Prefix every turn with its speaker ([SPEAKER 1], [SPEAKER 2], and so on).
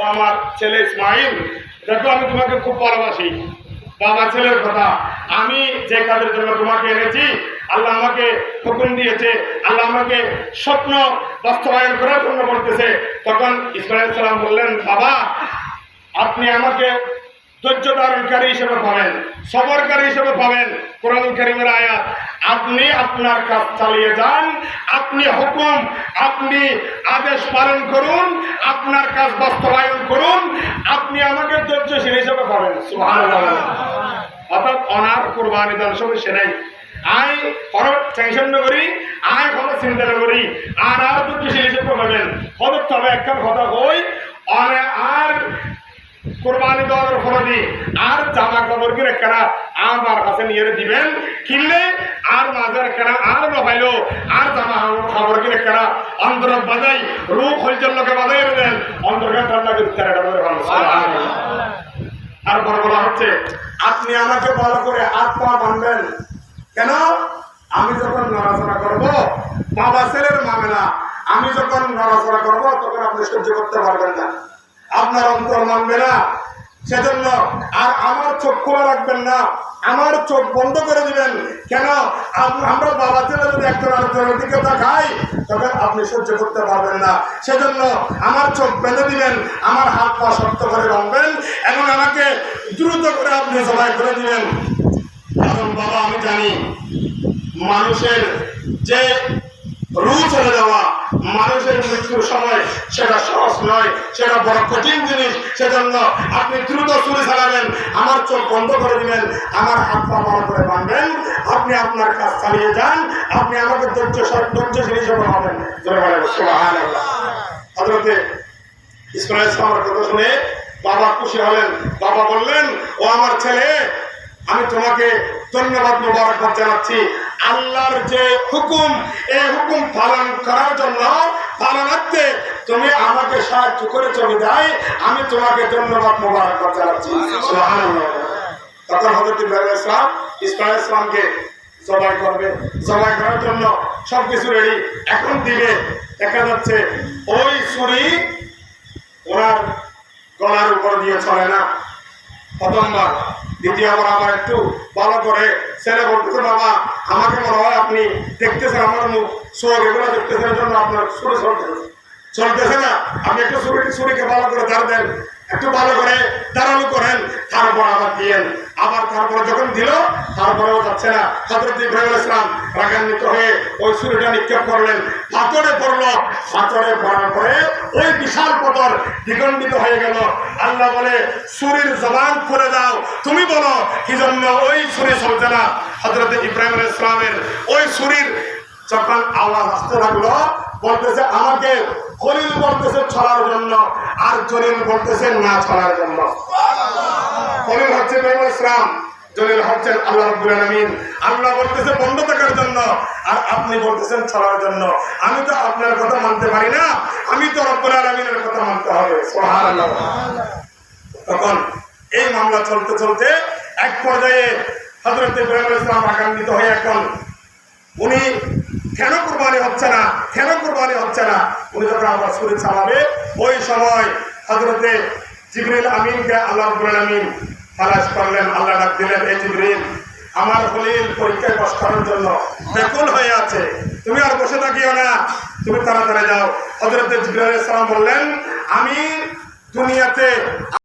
[SPEAKER 1] ও আমার ছেলে ইসমাইল, দেখো আমি তোমাকে খুব ভালোবাসি। বাবা ছেলের কথা। আমি যে কাজের জন্য তোমাকে এনেছি, আল্লাহ আমাকে হুকুম দিয়েছে, আল্লাহ আমাকে স্বপ্ন বাস্তবায়ন করার জন্য বলতেছে। তখন ইসমাইল সালাম বললেন, বাবা, আপনি আমাকে ধৈর্য ধারণকারী হিসেবে পাবেন, সবরকারী হিসেবে পাবেন কোরআন করিমের আয়াত। আপনি আপনার কাজ চালিয়ে যান, আপনি হুকুম, আপনি আদেশ পালন করুন, আপনার কাজ বাস্তবায়ন করুন, আপনি আমাকে ধৈর্যশীল হিসেবে পাবেন। অর্থাৎ অনার কোরবানি দান সমস্যা নেই। আই কোনো টেনশন নকরি আই কোনো চিন্তা নকরি আর আর ধৈর্যশীল হিসেবে পাবেন। হঠাৎ তবে একটা কথা কই আর কোরবানি দেওয়ার ফলে আর জামা কাপড় কিনে কেনা আমার কাছে নিয়ে দিবেন। কিনলে আর মাঝের কেনা আর নভাইলো আর জামা কাপড় কিনে কেনা। অন্তর বাজাই, রূপ হইজের লোকে বাজাই দেন। অন্তর্কে ঠান্ডা করে তেরাটা করে আর বড় বলা হচ্ছে, আপনি আমাকে ভালো করে আত্মা মানবেন কেন? আমি যখন নড়াচড়া করব, বাবা ছেলের মামেলা আমি যখন নড়াচড়া করব, তখন আপনি সহ্য করতে পারবেন না। আপনার অন্তর মানবে না। সেজন্য আর আমার চোখ খোলা রাখবেন না। আমার চোখ বন্ধ করে দিবেন। কেন? আমরা বাবা ছেলে যদি একজন আরেকজনের দিকে তাকাই, তবে আপনি সহ্য করতে পারবেন না। সেজন্য আমার চোখ বেঁধে দিবেন, আমার হাত পা শক্ত করে বাঁধবেন এবং আমাকে দ্রুত করে আপনি সবাই করে দিবেন। এখন বাবা, আমি জানি মানুষের যে রু চলে যাওয়া মানুষের মৃত্যুর সময় সেটা সহজ নয়, সেটা বড় কঠিন জিনিস। সেজন্য আপনি দ্রুত চুরি চালাবেন, আমার চোখ বন্ধ করে দিবেন, আমার হাত পা বড় করে বাঁধবেন, আপনি আপনার কাজ চালিয়ে যান, আপনি আমাকে ধৈর্য ধৈর্যশীল হিসেবে হবেন কথা শুনে বাবা খুশি হলেন। বাবা বললেন, ও আমার ছেলে, আমি তোমাকে ধন্যবাদ মোবারকবাদ জানাচ্ছি। আল্লাহর যে হুকুম, এই হুকুম পালন করার জন্য পালনার্থে তুমি আমাকে সাহায্য করে চলে যাই আমি তোমাকে ধন্যবাদ মোবারকবাদ জানাচ্ছি। তখন হজরত ইব্রাহিম ইসলাম ইসমাইল ইসলামকে জবাই করবে। জবাই করার জন্য সবকিছু রেডি এখন দিবে দেখা যাচ্ছে, ওই ছুরি ওনার গলার উপর দিয়ে চলে না। প্রথমবার। দ্বিতীয়বার আবার একটু ভালো করে ছেলে বলতেছে, বাবা, আমাকে মনে হয় আপনি দেখতেছেন আমার মুখ চোখ এগুলো দেখতেছেন জন্য আপনার সুরে চলতেছে। চলতেছে না, আপনি একটু সুরে সুরেকে ভালো করে দাঁড় দেন, একটু ভালো তারপর আবার দিয়েন আবার তারপরে যখন দিল, তারপরেও যাচ্ছে না। হজরত ইব্রাহিম ইসলাম রাগান্বিত হয়ে ওই ছুরিটা নিক্ষেপ করলেন। পাথরে পড়ল। পাথরে পড়ার পরে ওই বিশাল পথর দ্বিগণ্ডিত হয়ে গেল। আল্লাহ বলে ছুরির জবান করে দাও। তুমি বলো, কি জন্য ওই ছুরি চলছে না? হজরত ইব্রাহিম ইসলামের ওই ছুরির যখন আওয়াজ আসতে লাগল, বলতেছে, আমাকে খলিল বলতেছে ছড়ার জন্য, আর জলিল বলতেছে না ছড়ার জন্য। খলিল হচ্ছে ইব্রাহিম ইসলাম, জলিল হচ্ছেন আল্লাহ রব্বুল আলামিন। আল্লাহ বলতেছে বন্ধ থাকার জন্য, আর আপনি বলতেছেন ছড়ার জন্য। আমি তো আপনার কথা মানতে পারি না, আমি তো রব্বুল আলামিনের কথা মানতে হবে তখন এই মামলা চলতে চলতে এক পর্যায়ে হজরত ইব্রাহিম ইসলাম আগান্বিত হয়ে এখন উনি কেন কুরবানি হচ্ছে না, কেন কুরবানি হচ্ছে না? উনি যখন আবার শরীর চালাবে, ওই সময় হজরতে জিবরিল আমিনকে আল্লাহ রব্বুল আমিন তালাশ করলেন, আল্লাহ ডাক দিলেন, এই জিবরিল, আমার হলিল পরীক্ষায় পাশ করার জন্য। ব্যাকুল হয়ে আছে। তুমি আর বসে থাকিও না। তুমি তাড়াতাড়ি যাও। হজরত জিবরিল সালাম বললেন, আমি দুনিয়াতে